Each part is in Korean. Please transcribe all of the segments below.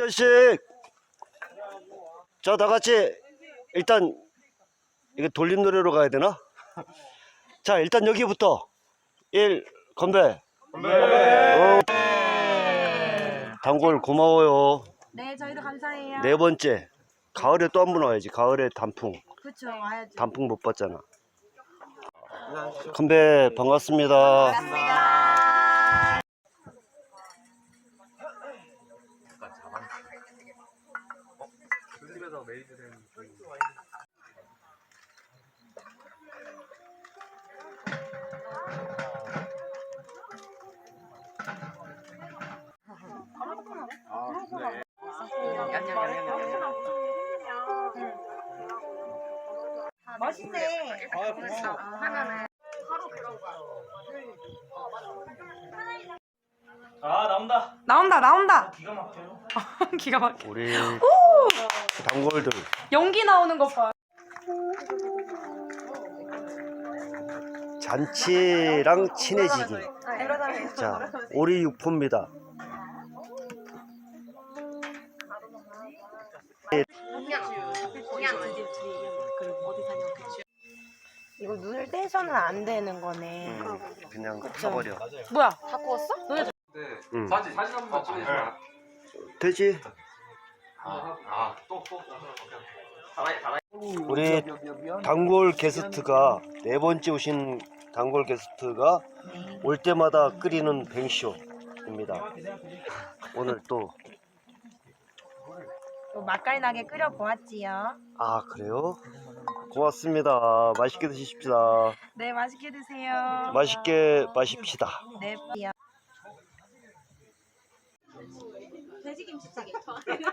년씩 자 다 같이 일단 이거 돌림 노래로 가야 되나? 자 일단 여기부터 1 건배 어. 단골 고마워요 네, 저희도 감사해요. 네 번째 가을에 또 한 번 와야지 가을에 단풍 그쵸, 와야죠. 단풍 못 봤잖아 건배 반갑습니다 반갑습니다. 멋있네. 하면은. 아 나온다. 나온다 나온다 기가 막혀요. 기가 막혀 우리 단골들 연기 나오는 것 봐 잔치랑 친해지기 자 오리 육포입니다 이거 눈을 떼서는 안 되는 거네. 음, 그냥. 타버려 뭐야 다 구웠어? 응. 사진 사진 한 번만 찍어주세요. 되지 우리 단골 게스트가 네 번째 오신 단골 게스트가 올 때마다 끓이는 뱅쇼입니다 오늘 또 또 맛깔나게 끓여 보았지요. 아 그래요? 고맙습니다. 맛있게 드십시다. 네, 맛있게 드세요. 맛있게 마십시다. 네, 요 그냥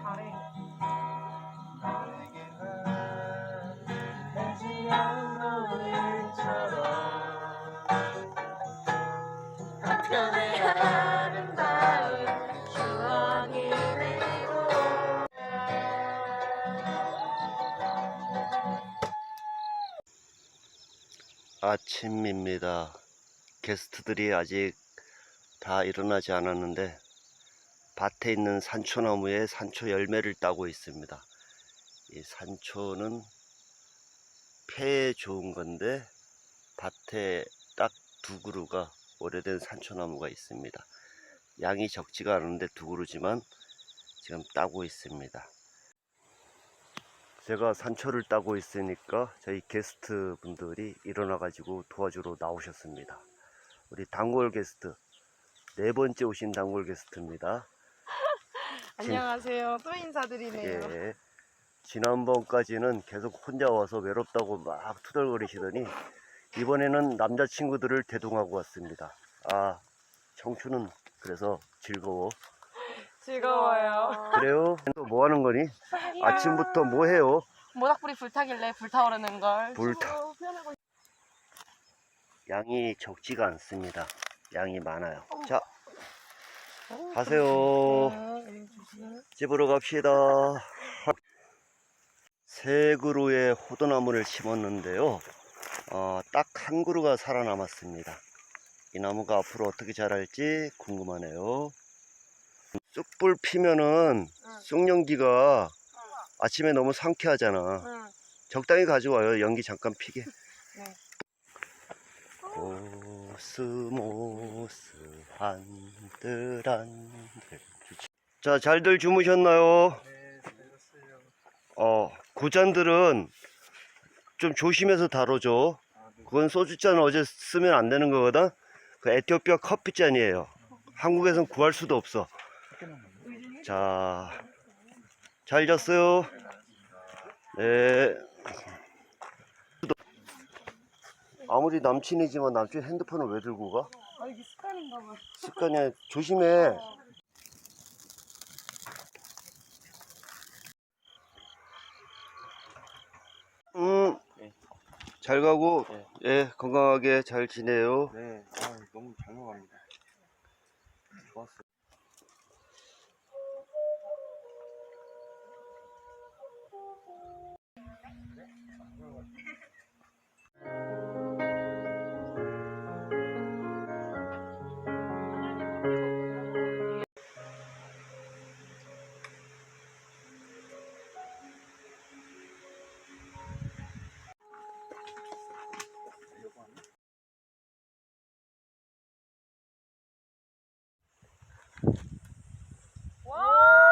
잘해. 아침입니다. 게스트들이 아직 다 일어나지 않았는데 밭에 있는 산초나무에 산초 열매를 따고 있습니다. 이 산초는 폐에 좋은 건데 밭에 딱 두 그루가 오래된 산초나무가 있습니다. 양이 적지가 않은데 두 그루지만 지금 따고 있습니다. 제가 산초를 따고 있으니까 저희 게스트 분들이 일어나 가지고 도와주러 나오셨습니다. 우리 단골 게스트 네 번째 오신 단골 게스트입니다. 안녕하세요. 또 인사드리네요. 예. 지난번까지는 계속 혼자 와서 외롭다고 막 투덜거리시더니 이번에는 남자친구들을 대동하고 왔습니다. 아, 청춘은 그래서 즐거워. 즐거워요 그래요? 또 뭐 하는 거니? 아침부터 뭐 해요? 모닥불이 불타길래 불타오르는 걸 불타. 양이 적지가 않습니다. 양이 많아요. 자, 가세요. 집으로 갑시다. 세 그루의 호두나무를 심었는데요. 어, 딱 한 그루가 살아남았습니다. 이 나무가 앞으로 어떻게 자랄지 궁금하네요. 쑥불 피면은 쑥연기가 아침에 너무 상쾌하잖아. 응. 적당히 가져와요. 연기 잠깐 피게. 네. 코스모스 한들 한들. 자, 잘들 주무셨나요? 어, 고잔들은 좀 조심해서 다뤄줘. 그건 소주잔 어제 쓰면 안 되는 거거든. 그 에티오피아 커피잔이에요. 한국에선 구할 수도 없어. 자, 잘 잤어요? 네. 아무리 남친이지만 남친 핸드폰을 왜 들고 가? 아 이게 습관인가 봐 습관이야. 조심해. 음, 잘 가고, 예, 건강하게 잘 지내요. 네, 아, 너무 잘 먹합니다. 좋았어 요. 와